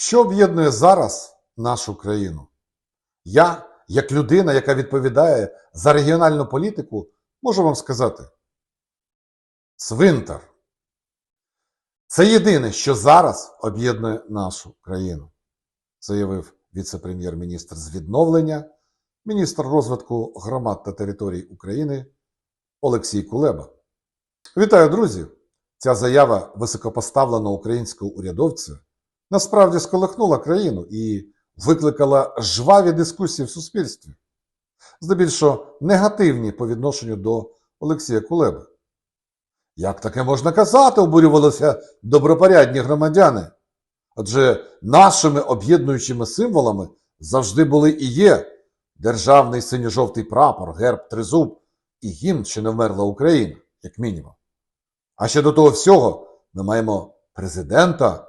Що об'єднує зараз нашу країну? Я, як людина, яка відповідає за регіональну політику, можу вам сказати: цвинтар. Це єдине, що зараз об'єднує нашу країну, заявив віце-прем'єр-міністр з відновлення, міністр розвитку громад та територій України Олексій Кулеба. Вітаю, друзі! Ця заява високопоставленого українського урядовця насправді сколихнула країну і викликала жваві дискусії в суспільстві, здебільшого негативні по відношенню до Олексія Кулеби. Як таке можна казати, обурювалися добропорядні громадяни? Адже нашими об'єднуючими символами завжди були і є державний синьо-жовтий прапор, герб тризуб і гімн, що не вмерла Україна, як мінімум. А ще до того всього ми маємо президента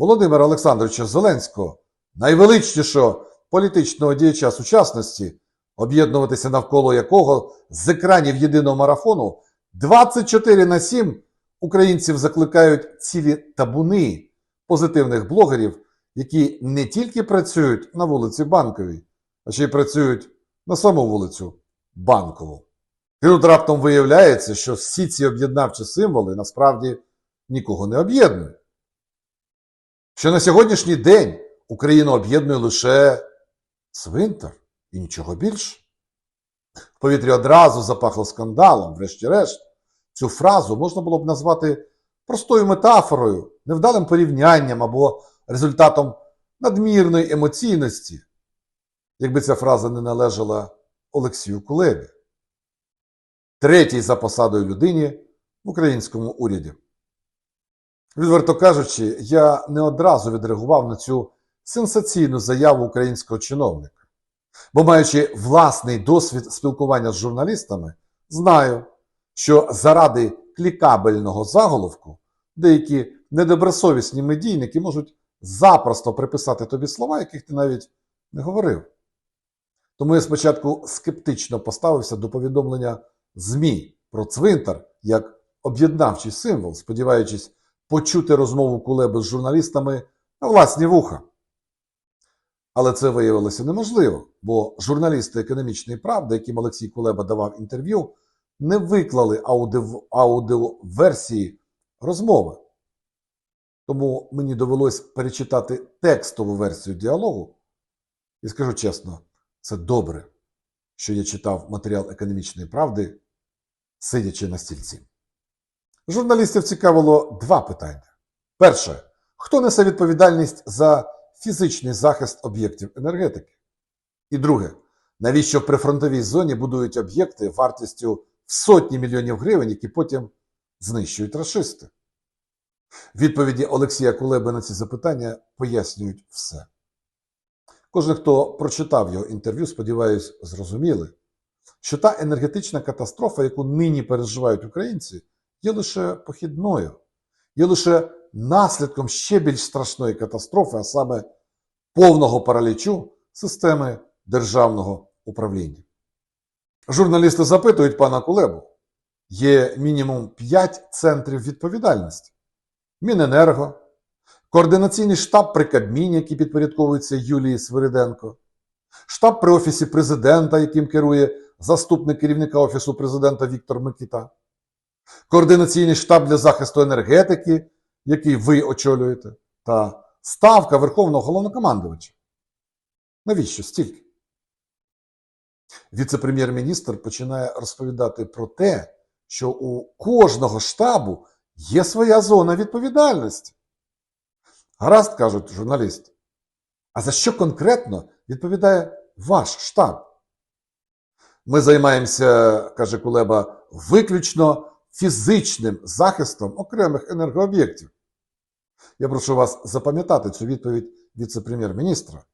Володимира Олександровича Зеленського, найвеличнішого політичного діяча сучасності, об'єднуватися навколо якого з екранів єдиного марафону 24 на 7 українців закликають цілі табуни позитивних блогерів, які не тільки працюють на вулиці Банковій, а ще й працюють на саму вулицю Банкову. І тут раптом виявляється, що всі ці об'єднавчі символи насправді нікого не об'єднують. Що на сьогоднішній день Україну об'єднує лише цвинтар і нічого більше. В повітрі одразу запахло скандалом, врешті-решт. Цю фразу можна було б назвати простою метафорою, невдалим порівнянням або результатом надмірної емоційності, якби ця фраза не належала Олексію Кулебі, третій за посадою людині в українському уряді. Відверто кажучи, я не одразу відреагував на цю сенсаційну заяву українського чиновника. Бо, маючи власний досвід спілкування з журналістами, знаю, що заради клікабельного заголовку деякі недобросовісні медійники можуть запросто приписати тобі слова, яких ти навіть не говорив. Тому я спочатку скептично поставився до повідомлення ЗМІ про цвинтар як об'єднавчий символ, сподіваючись почути розмову Кулеби з журналістами на власні вуха. Але це виявилося неможливо, бо журналісти економічної правди, яким Олексій Кулеба давав інтерв'ю, не виклали аудіоверсії розмови. Тому мені довелось перечитати текстову версію діалогу. І скажу чесно, це добре, що я читав матеріал економічної правди, сидячи на стільці. Журналістів цікавило два питання. Перше, хто несе відповідальність за фізичний захист об'єктів енергетики? І друге, навіщо в прифронтовій зоні будують об'єкти вартістю в сотні мільйонів гривень, які потім знищують рашисти? Відповіді Олексія Кулеби на ці запитання пояснюють все. Кожен, хто прочитав його інтерв'ю, сподіваюсь, зрозуміли, що та енергетична катастрофа, яку нині переживають українці, є лише похідною, є лише наслідком ще більш страшної катастрофи, а саме повного паралічу системи державного управління. Журналісти запитують пана Кулебу: є мінімум 5 центрів відповідальності: Міненерго, координаційний штаб при Кабміні, який підпорядковується Юлії Свириденко, штаб при Офісі президента, яким керує заступник керівника Офісу президента Віктор Микита, координаційний штаб для захисту енергетики, який ви очолюєте, та ставка Верховного головнокомандувача. Навіщо стільки? Віце-прем'єр-міністр починає розповідати про те, що у кожного штабу є своя зона відповідальності. Гаразд, кажуть журналісти. А за що конкретно відповідає ваш штаб? Ми займаємося, каже Кулеба, виключно фізичним захистом окремих енергооб'єктів. Я прошу вас запам'ятати цю відповідь віце-прем'єр-міністра,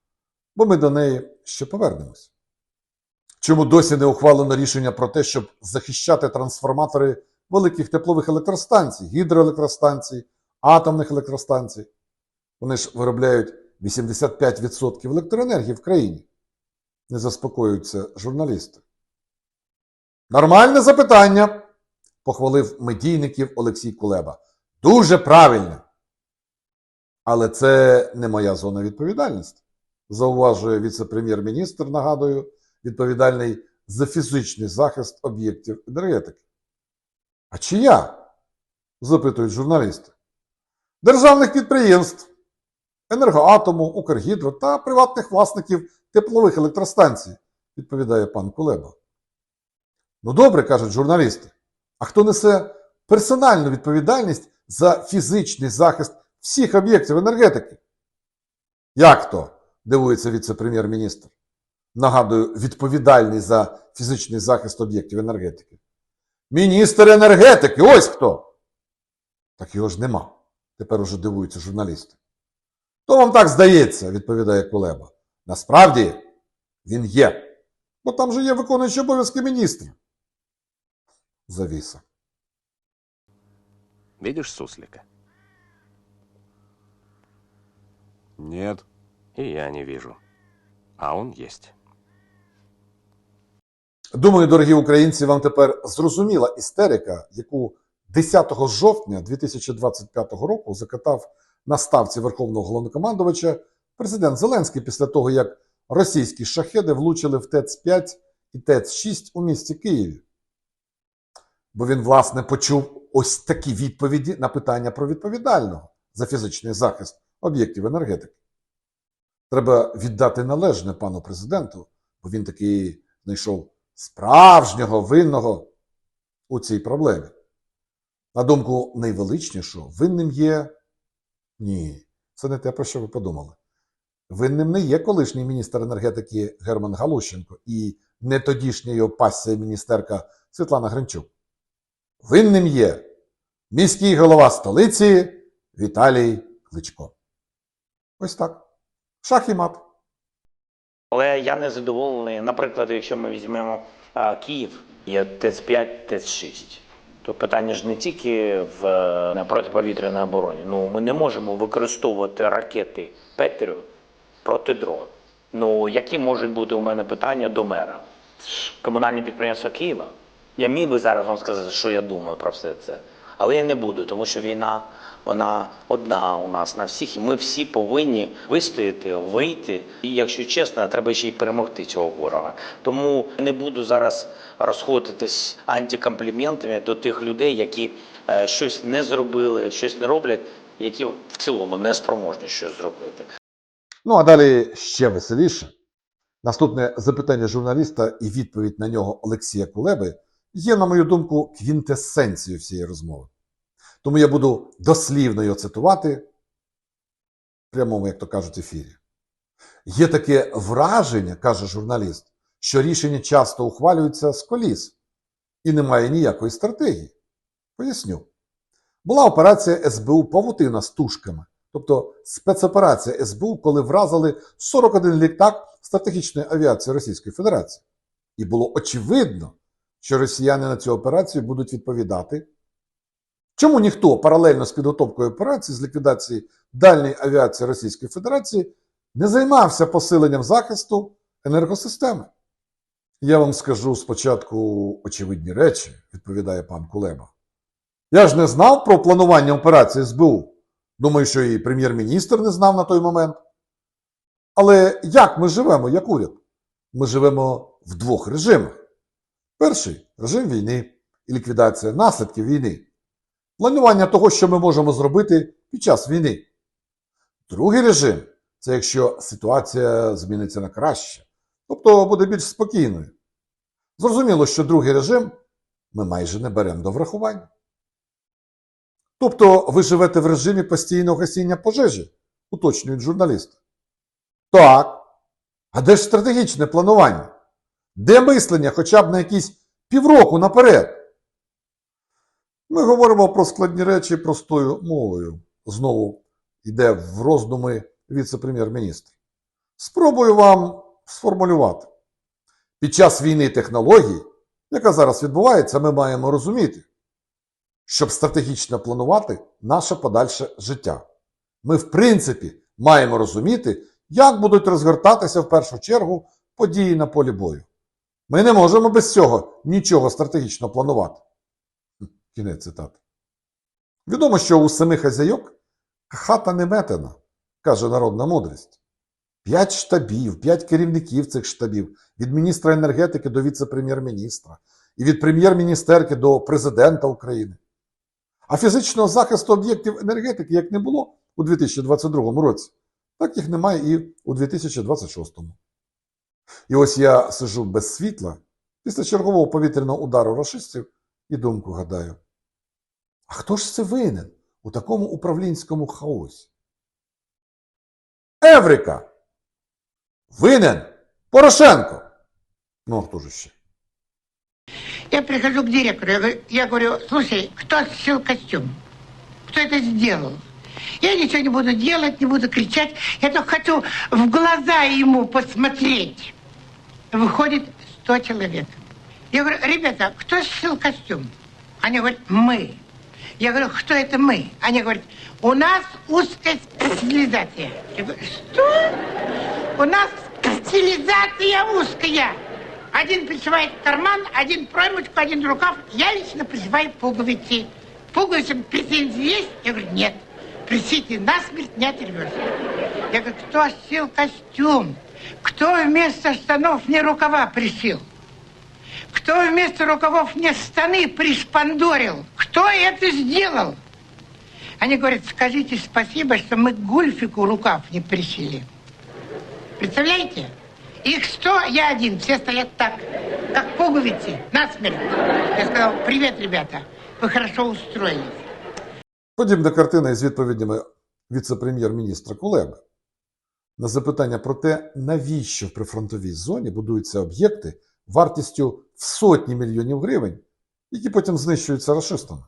бо ми до неї ще повернемось. Чому досі не ухвалено рішення про те, щоб захищати трансформатори великих теплових електростанцій, гідроелектростанцій, атомних електростанцій? Вони ж виробляють 85% електроенергії в країні. Не заспокоюються журналісти. Нормальне запитання, похвалив медійників Олексій Кулеба. Дуже правильне. Але це не моя зона відповідальності, зауважує віце-прем'єр-міністр, нагадую, відповідальний за фізичний захист об'єктів енергетики. А чия? запитують журналісти. Державних підприємств, енергоатому, Укргідро та приватних власників теплових електростанцій, відповідає пан Кулеба. Ну добре, кажуть журналісти. А хто несе персональну відповідальність за фізичний захист всіх об'єктів енергетики? Як то? дивується віце-прем'єр-міністр. Нагадую, відповідальний за фізичний захист об'єктів енергетики. Міністр енергетики, ось хто. Так його ж нема. Тепер уже дивуються журналісти. То вам так здається, відповідає Кулеба. Насправді він є. Бо там же є виконуючий обов'язки міністра. Завіса. Видишь суслика? Нет. И я не вижу. А он есть. Думаю, дорогі українці, вам тепер зрозуміла істерика, яку 10 жовтня 2025 року закатав на ставці Верховного головнокомандувача президент Зеленський після того, як російські шахеди влучили в ТЕЦ-5 і ТЕЦ-6 у місті Києві. Бо він, власне, почув ось такі відповіді на питання про відповідального за фізичний захист об'єктів енергетики. Треба віддати належне пану президенту, бо він таки знайшов справжнього винного у цій проблемі. На думку найвеличнішого, винним є. Ні, це не те, про що ви подумали. Винним не є колишній міністр енергетики Герман Галущенко і не тодішня його пасія міністерка Світлана Гринчук. Винним є міський голова столиці Віталій Кличко. Ось так. Шах і мат. Але я не задоволений. Наприклад, якщо ми візьмемо а, Київ, є ТЕЦ-5, ТЕЦ-6. То питання ж не тільки в е, протиповітряній обороні. Ну ми не можемо використовувати ракети Петрю проти дрон. Ну які можуть бути у мене питання до мера? Комунальне підприємство Києва. Я міг би зараз вам сказати, що я думаю про все це. Але я не буду, тому що війна вона одна у нас на всіх, і ми всі повинні вистояти, вийти. І якщо чесно, треба ще й перемогти цього ворога. Тому не буду зараз розходитись антикомпліментами до тих людей, які е, щось не зробили, щось не роблять, які в цілому не спроможні щось зробити. Ну а далі ще веселіше. Наступне запитання журналіста і відповідь на нього Олексія Кулеби є, на мою думку, квінтесенцією всієї розмови. Тому я буду дослівно його цитувати в прямому, як то кажуть, ефірі. Є таке враження, каже журналіст, що рішення часто ухвалюються з коліс і немає ніякої стратегії. Поясню. Була операція СБУ Павутина з тушками, тобто спецоперація СБУ, коли вразили 41 літак стратегічної авіації Російської Федерації. І було очевидно, що росіяни на цю операцію будуть відповідати. Чому ніхто паралельно з підготовкою операції з ліквідації дальньої авіації Російської Федерації не займався посиленням захисту енергосистеми? Я вам скажу спочатку очевидні речі, відповідає пан Кулеба. Я ж не знав про планування операції СБУ. Думаю, що і прем'єр-міністр не знав на той момент. Але як ми живемо, як уряд? Ми живемо в двох режимах. Перший режим війни і ліквідація наслідків війни. Планування того, що ми можемо зробити під час війни. Другий режим це якщо ситуація зміниться на краще, тобто буде більш спокійною. Зрозуміло, що другий режим ми майже не беремо до врахування. Тобто ви живете в режимі постійного гасіння пожежі, уточнюють журналісти. Так. А де ж стратегічне планування? Де мислення хоча б на якісь півроку наперед? Ми говоримо про складні речі простою мовою. Знову йде в роздуми віце-прем'єр-міністр. Спробую вам сформулювати. Під час війни технологій, яка зараз відбувається, ми маємо розуміти, щоб стратегічно планувати наше подальше життя. Ми, в принципі, маємо розуміти, як будуть розгортатися в першу чергу події на полі бою. Ми не можемо без цього нічого стратегічно планувати. Кінець цитати. Відомо, що у самих хазяйок хата не метена. каже народна мудрість. П'ять штабів, п'ять керівників цих штабів, від міністра енергетики до віце-прем'єр-міністра, і від прем'єр-міністерки до президента України. А фізичного захисту об'єктів енергетики як не було у 2022 році, так їх немає і у 2026. І ось я сижу без світла після чергового повітряного удару рашистів і думку гадаю. А хто ж це винен у такому управлінському хаосі? Еврика! Винен Порошенко! Ну, а хто ж ще? Я прихожу к директору, я говорю, я говорю, слушай, кто сшил костюм? Кто это сделал? Я ничего не буду делать, не буду кричать. Я только хочу в глаза ему посмотреть. Выходит 100 человек. Я говорю, ребята, кто сшил костюм? Они говорят, мы. Я говорю, кто это мы? Они говорят, у нас узкая специализация. Я говорю, что? У нас специализация узкая. Один пришивает карман, один проймочку, один рукав. Я лично пришиваю пуговицы. Пуговицам претензии есть? Я говорю, нет. Присите насмерть не оторвешься. Я говорю, кто сшил костюм? Кто вместо штанов мне рукава пришил? Кто вместо рукавов мне штаны пришпандорил? Кто это сделал? Они говорят, скажите спасибо, что мы Гульфику рукав не пришили. Представляете? Их сто, я один, все стоят так, как пуговицы, насмерть. Я сказал, привет, ребята, вы хорошо устроились. Подібна картина із відповідями віце-прем'єр-міністра Кулеби. На запитання про те, навіщо в прифронтовій зоні будуються об'єкти вартістю в сотні мільйонів гривень, які потім знищуються рашистами.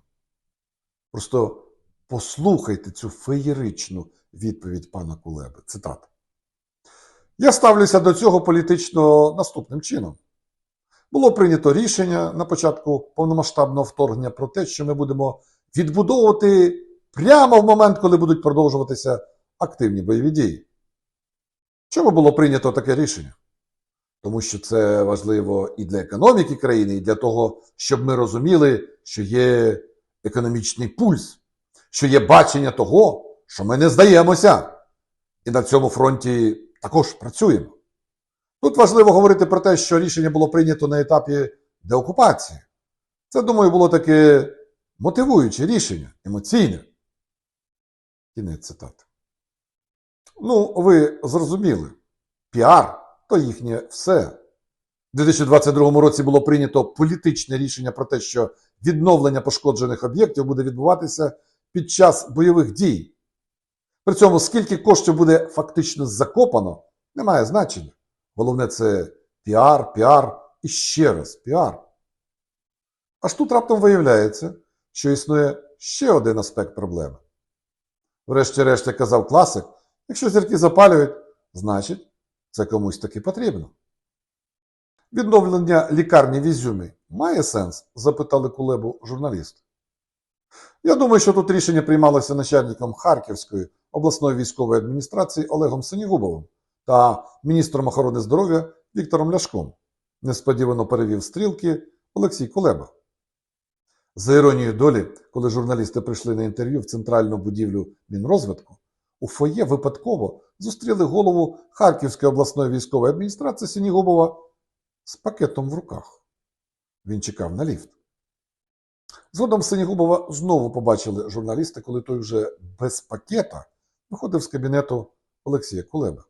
Просто послухайте цю феєричну відповідь пана Кулеби. Цитата. Я ставлюся до цього політично наступним чином. Було прийнято рішення на початку повномасштабного вторгнення про те, що ми будемо відбудовувати прямо в момент, коли будуть продовжуватися активні бойові дії. Чому було прийнято таке рішення? Тому що це важливо і для економіки країни, і для того, щоб ми розуміли, що є економічний пульс, що є бачення того, що ми не здаємося. І на цьому фронті також працюємо. Тут важливо говорити про те, що рішення було прийнято на етапі деокупації. Це, думаю, було таке мотивуюче рішення, емоційне. Кінець цитати. Ну, ви зрозуміли, піар то їхнє все. У 2022 році було прийнято політичне рішення про те, що відновлення пошкоджених об'єктів буде відбуватися під час бойових дій. При цьому, скільки коштів буде фактично закопано, не має значення. Головне це піар, піар і ще раз піар. Аж тут раптом виявляється, що існує ще один аспект проблеми. Врешті-решт, як казав класик, якщо зірки запалюють, значить це комусь таки потрібно. Відновлення лікарні в Ізюмі має сенс? запитали Кулебу журналісти. Я думаю, що тут рішення приймалося начальником Харківської обласної військової адміністрації Олегом Сенігубовим та міністром охорони здоров'я Віктором Ляшком. Несподівано перевів стрілки Олексій Кулеба. За іронією долі, коли журналісти прийшли на інтерв'ю в центральну будівлю Мінрозвитку, у фоє випадково зустріли голову Харківської обласної військової адміністрації Сінігубова з пакетом в руках. Він чекав на ліфт. Згодом Синігубова знову побачили журналісти, коли той вже без пакета виходив з кабінету Олексія Кулеби.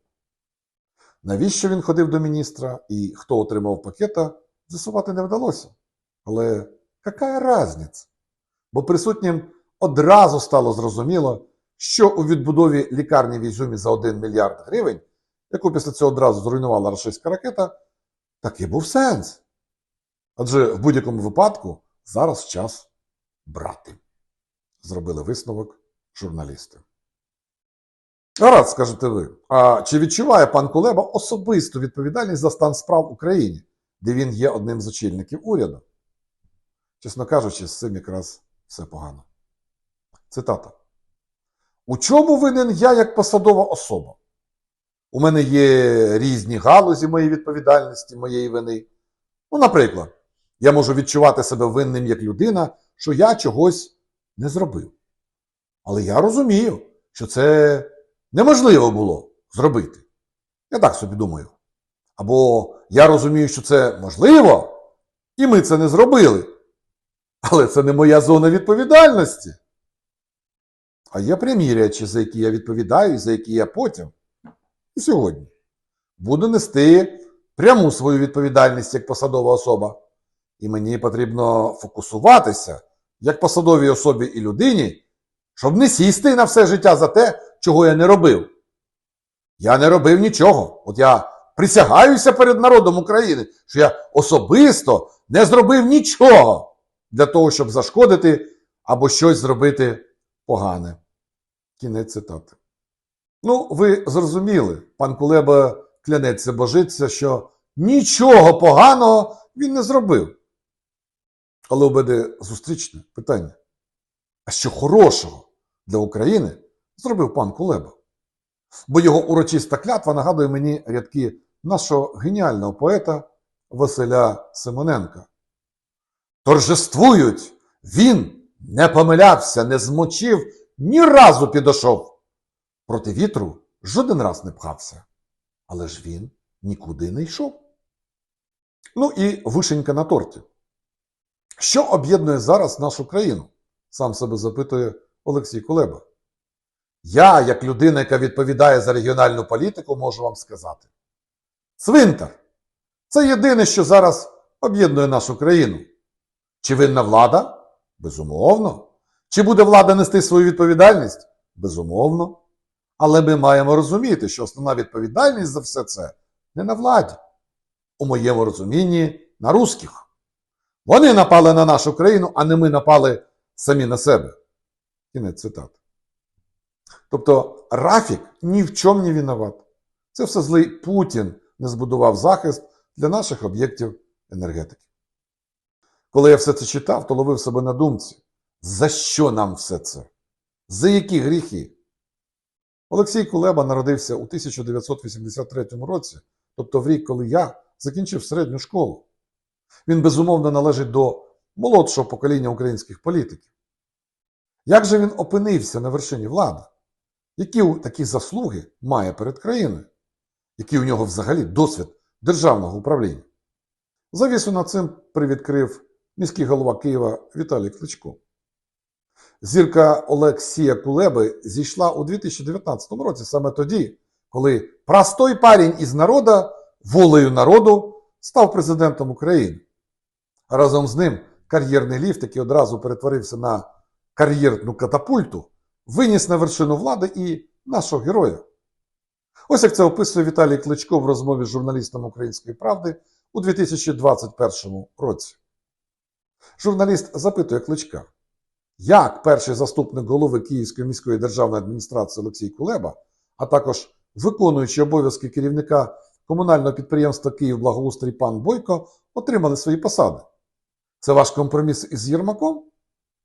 Навіщо він ходив до міністра і хто отримав пакета, з'ясувати не вдалося. Але яка різниця? Бо присутнім одразу стало зрозуміло, що у відбудові лікарні в Ізюмі за 1 мільярд гривень, яку після цього одразу зруйнувала рашистська ракета, таки був сенс. Адже в будь-якому випадку зараз час брати. Зробили висновок журналісти. Гаразд, скажете ви. А чи відчуває пан Кулеба особисту відповідальність за стан справ в Україні, де він є одним з очільників уряду? Чесно кажучи, з цим якраз все погано. Цитата. У чому винен я як посадова особа? У мене є різні галузі моєї відповідальності, моєї вини. Ну, наприклад, я можу відчувати себе винним як людина, що я чогось не зробив. Але я розумію, що це неможливо було зробити. Я так собі думаю. Або я розумію, що це можливо, і ми це не зробили. Але це не моя зона відповідальності. А є прямі речі, за які я відповідаю, і за які я потім і сьогодні буду нести пряму свою відповідальність як посадова особа. І мені потрібно фокусуватися як посадовій особі і людині, щоб не сісти на все життя за те, чого я не робив. Я не робив нічого. От я присягаюся перед народом України, що я особисто не зробив нічого для того, щоб зашкодити або щось зробити погане. Кінець цитати. Ну, ви зрозуміли, пан Кулеба клянеться божиться, що нічого поганого він не зробив. Але у зустрічне питання. А що хорошого для України зробив пан Кулеба? Бо його урочиста клятва нагадує мені рядки нашого геніального поета Василя Симоненка. Торжествують, він не помилявся, не змочив, ні разу підошов. Проти вітру жоден раз не пхався. Але ж він нікуди не йшов. Ну і вишенька на торті. Що об'єднує зараз нашу країну? Сам себе запитує Олексій Кулеба. Я, як людина, яка відповідає за регіональну політику, можу вам сказати. Цвинтар. Це єдине, що зараз об'єднує нашу країну. Чи винна влада? Безумовно. Чи буде влада нести свою відповідальність? Безумовно. Але ми маємо розуміти, що основна відповідальність за все це не на владі. У моєму розумінні на русських. Вони напали на нашу країну, а не ми напали самі на себе. Кінець цитати. Тобто Рафік ні в чому не виноват. Це все злий Путін не збудував захист для наших об'єктів енергетики. Коли я все це читав, то ловив себе на думці. За що нам все це? За які гріхи? Олексій Кулеба народився у 1983 році, тобто в рік, коли я закінчив середню школу. Він безумовно належить до молодшого покоління українських політиків. Як же він опинився на вершині влади? Які такі заслуги має перед країною? Який у нього взагалі досвід державного управління? Завісу над цим привідкрив міський голова Києва Віталій Кличко. Зірка Олексія Кулеби зійшла у 2019 році, саме тоді, коли простой парень із народа волею народу став президентом України. Разом з ним кар'єрний ліфт, який одразу перетворився на кар'єрну катапульту, виніс на вершину влади і нашого героя. Ось як це описує Віталій Кличко в розмові з журналістом Української правди у 2021 році. Журналіст запитує Кличка, як перший заступник голови Київської міської державної адміністрації Олексій Кулеба, а також виконуючий обов'язки керівника комунального підприємства «Київблагоустрій» пан Бойко отримали свої посади. Це ваш компроміс із Єрмаком?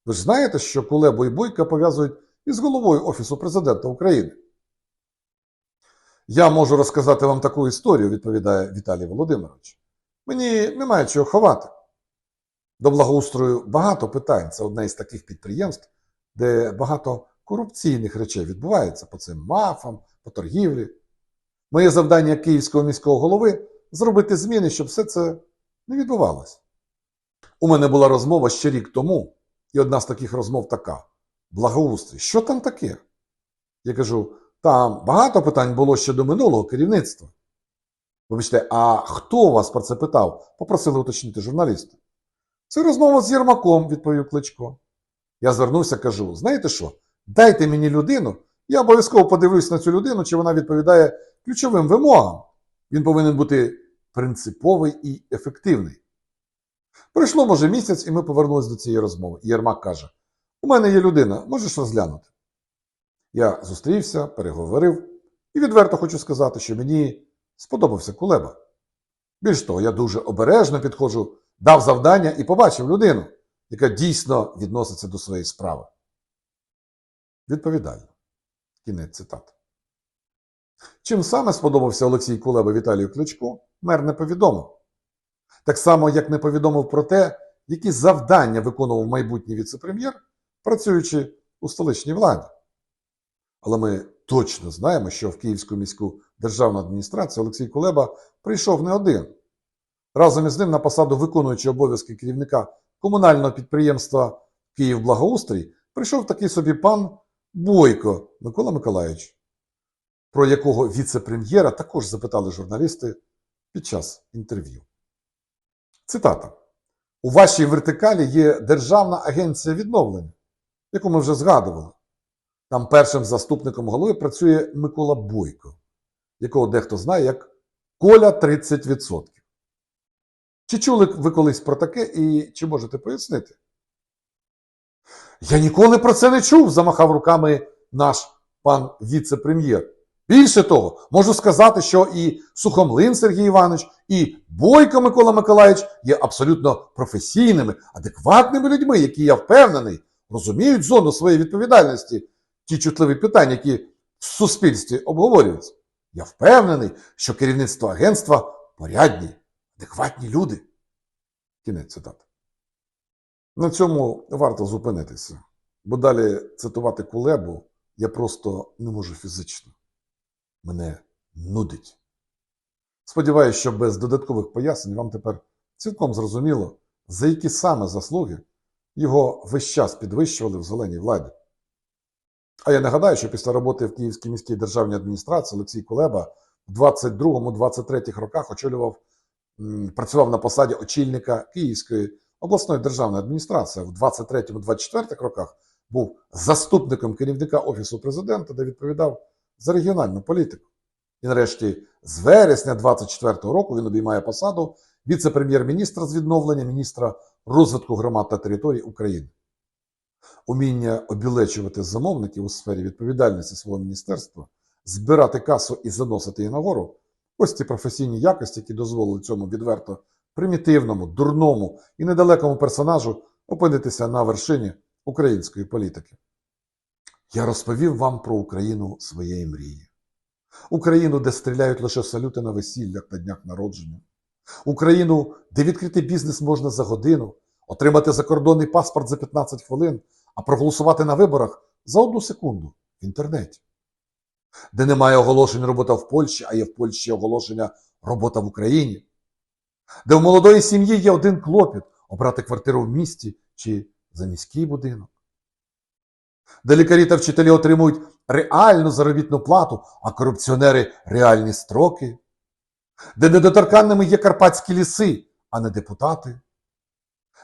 Ви ж знаєте, що Кулебу і Бойка пов'язують із головою Офісу президента України. Я можу розказати вам таку історію, відповідає Віталій Володимирович. Мені немає чого ховати. До благоустрою багато питань. Це одне із таких підприємств, де багато корупційних речей відбувається по цим мафам, по торгівлі. Моє завдання київського міського голови зробити зміни, щоб все це не відбувалося. У мене була розмова ще рік тому, і одна з таких розмов така: благоустрій, що там таке? Я кажу, там багато питань було ще до минулого керівництва. Вибачте, а хто вас про це питав? Попросили уточнити журналісти. Це розмова з Єрмаком, відповів Кличко. Я звернувся, кажу: знаєте що? Дайте мені людину, я обов'язково подивлюсь на цю людину, чи вона відповідає ключовим вимогам. Він повинен бути принциповий і ефективний. Пройшло, може, місяць, і ми повернулися до цієї розмови. І Єрмак каже: У мене є людина, можеш розглянути. Я зустрівся, переговорив, і відверто хочу сказати, що мені сподобався Кулеба. Більш того, я дуже обережно підходжу, дав завдання і побачив людину, яка дійсно відноситься до своєї справи. Відповідально. Кінець цитати. Чим саме сподобався Олексій Кулеба Віталію Кличко, мер не повідомив. Так само, як не повідомив про те, які завдання виконував майбутній віце-прем'єр, працюючи у столичній владі. Але ми точно знаємо, що в Київську міську державну адміністрацію Олексій Кулеба прийшов не один. Разом із ним на посаду виконуючого обов'язки керівника комунального підприємства Київблагоустрій прийшов такий собі пан Бойко Микола Миколаївич, про якого віце-прем'єра також запитали журналісти під час інтерв'ю. Цитата. У вашій вертикалі є Державна агенція відновлення, яку ми вже згадували. Там першим заступником голови працює Микола Бойко, якого дехто знає як Коля 30%. Чи чули ви колись про таке і чи можете пояснити? Я ніколи про це не чув, замахав руками наш пан віце-прем'єр. Більше того, можу сказати, що і Сухомлин Сергій Іванович, і Бойко Микола Миколаївич є абсолютно професійними, адекватними людьми, які, я впевнений, розуміють зону своєї відповідальності, ті чутливі питання, які в суспільстві обговорюються. Я впевнений, що керівництво агентства порядні, адекватні люди. Кінець цитати. На цьому варто зупинитися, бо далі цитувати Кулебу я просто не можу фізично. Мене нудить. Сподіваюсь, що без додаткових пояснень вам тепер цілком зрозуміло, за які саме заслуги його весь час підвищували в зеленій владі. А я нагадаю, що після роботи в Київській міській державній адміністрації Олексій Кулеба в 22-23 роках очолював, працював на посаді очільника Київської обласної державної адміністрації. В 23-24 роках був заступником керівника Офісу президента, де відповідав за регіональну політику. І нарешті з вересня 24-го року він обіймає посаду віце-прем'єр-міністра з відновлення міністра розвитку громад та територій України. Уміння обілечувати замовників у сфері відповідальності свого міністерства, збирати касу і заносити її нагору ось ці професійні якості, які дозволили цьому відверто примітивному, дурному і недалекому персонажу опинитися на вершині української політики. Я розповів вам про Україну своєї мрії. Україну, де стріляють лише салюти на весіллях та днях народження. Україну, де відкрити бізнес можна за годину, отримати закордонний паспорт за 15 хвилин, а проголосувати на виборах за одну секунду в інтернеті. Де немає оголошень робота в Польщі, а є в Польщі оголошення робота в Україні. Де в молодої сім'ї є один клопіт обрати квартиру в місті чи за міський будинок. Де лікарі та вчителі отримують реальну заробітну плату, а корупціонери реальні строки, де недоторканними є карпатські ліси, а не депутати,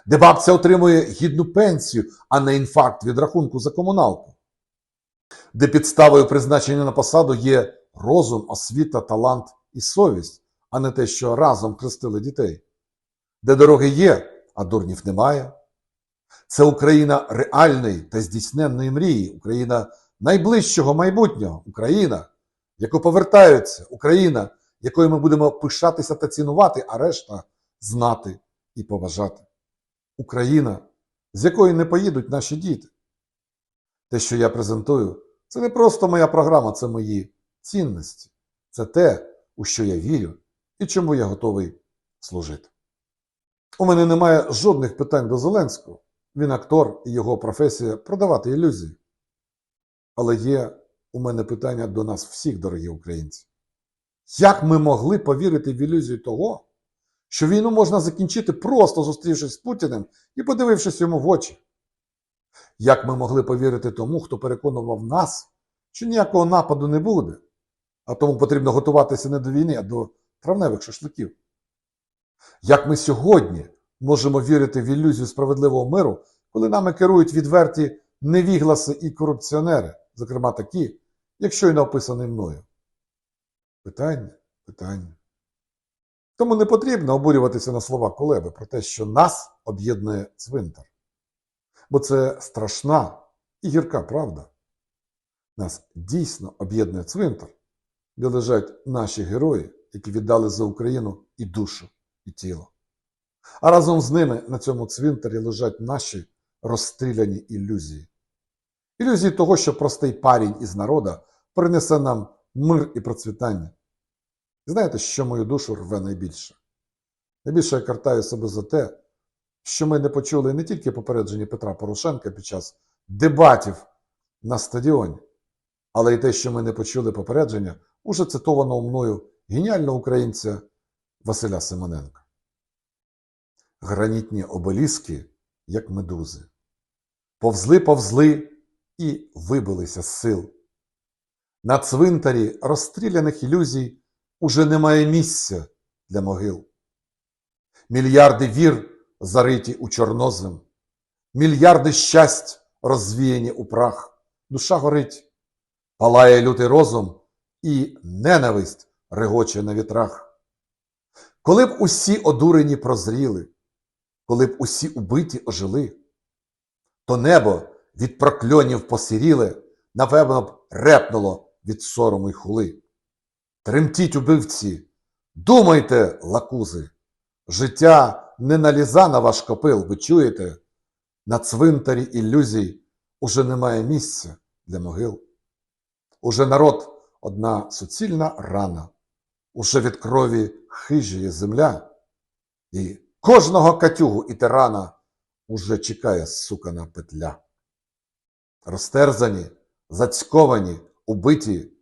де бабця отримує гідну пенсію, а не інфаркт від рахунку за комуналку, де підставою призначення на посаду є розум, освіта, талант і совість, а не те, що разом хрестили дітей, де дороги є, а дурнів немає. Це Україна реальної та здійсненної мрії, Україна найближчого майбутнього, Україна, яку повертаються, Україна, якою ми будемо пишатися та цінувати, а решта знати і поважати. Україна, з якої не поїдуть наші діти. Те, що я презентую, це не просто моя програма, це мої цінності. Це те, у що я вірю і чому я готовий служити. У мене немає жодних питань до Зеленського. Він актор і його професія продавати ілюзії. Але є у мене питання до нас всіх, дорогі українці. Як ми могли повірити в ілюзію того, що війну можна закінчити просто зустрівшись з Путіним і подивившись йому в очі? Як ми могли повірити тому, хто переконував нас, що ніякого нападу не буде, а тому потрібно готуватися не до війни, а до травневих шашликів? Як ми сьогодні можемо вірити в ілюзію справедливого миру, коли нами керують відверті невігласи і корупціонери, зокрема такі, як щойно описаний мною? Питання, питання. Тому не потрібно обурюватися на слова Кулеби про те, що нас об'єднує цвинтар. Бо це страшна і гірка правда. Нас дійсно об'єднує цвинтар, де лежать наші герої, які віддали за Україну і душу, і тіло. А разом з ними на цьому цвинтарі лежать наші розстріляні ілюзії. Ілюзії того, що простий парень із народа принесе нам мир і процвітання. І знаєте, що мою душу рве найбільше? Найбільше я картаю себе за те, що ми не почули не тільки попередження Петра Порошенка під час дебатів на стадіоні, але й те, що ми не почули попередження, уже цитованого мною геніального українця Василя Симоненка. Гранітні обеліски, як медузи, повзли повзли і вибилися з сил. На цвинтарі розстріляних ілюзій уже немає місця для могил. Мільярди вір зариті у чорнозем, мільярди щасть розвіяні у прах, душа горить, палає лютий розум і ненависть регоче на вітрах. Коли б усі одурені прозріли, коли б усі убиті ожили, то небо від прокльонів посіріле, напевно б репнуло від сорому й хули. Тремтіть, убивці, думайте, лакузи, життя не наліза на ваш копил, ви чуєте? На цвинтарі ілюзій уже немає місця для могил. Уже народ одна суцільна рана, уже від крові хижіє земля, і кожного катюгу і тирана уже чекає сукана петля. Розтерзані, зацьковані, убиті,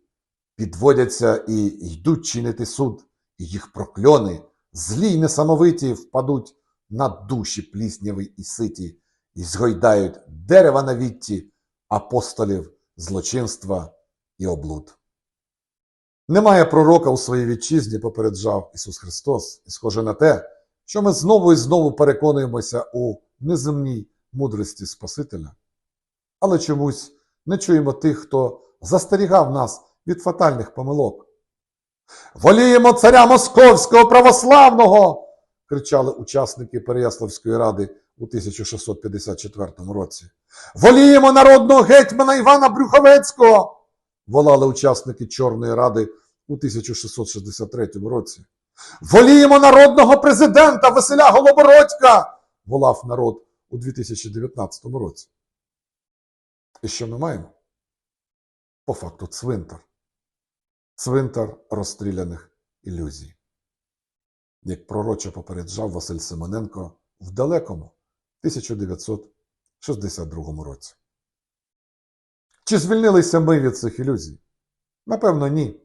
підводяться і йдуть чинити суд, і їх прокльони, злі й несамовиті, впадуть на душі плісняві і ситі, і згойдають дерева на вітті апостолів злочинства і облуд. Немає пророка у своїй вітчизні, попереджав Ісус Христос, і схоже на те, що ми знову і знову переконуємося у неземній мудрості Спасителя, але чомусь не чуємо тих, хто застерігав нас від фатальних помилок. Воліємо царя Московського православного! кричали учасники Переяславської ради у 1654 році. Воліємо народного гетьмана Івана Брюховецького! волали учасники Чорної ради у 1663 році. Воліємо народного президента Василя Голобородька! волав народ у 2019 році. І що ми маємо? По факту цвинтар. Цвинтар розстріляних ілюзій. Як пророче попереджав Василь Симоненко в далекому 1962 році. Чи звільнилися ми від цих ілюзій? Напевно, ні.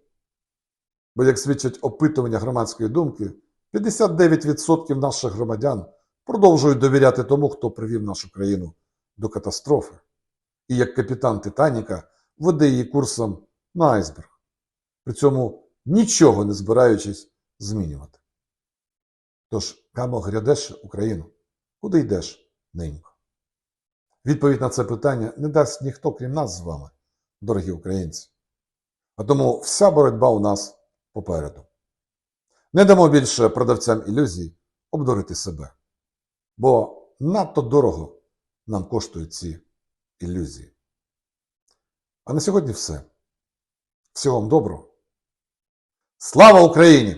Бо, як свідчать опитування громадської думки, 59% наших громадян продовжують довіряти тому, хто привів нашу країну до катастрофи. І як капітан Титаніка веде її курсом на айсберг, при цьому нічого не збираючись змінювати. Тож, камо грядеш Україну, куди йдеш, ненько? Відповідь на це питання не дасть ніхто, крім нас з вами, дорогі українці. А тому вся боротьба у нас попереду. Не дамо більше продавцям ілюзій обдурити себе, бо надто дорого нам коштують ці ілюзії. А на сьогодні все. Всього вам доброго. Слава Україні!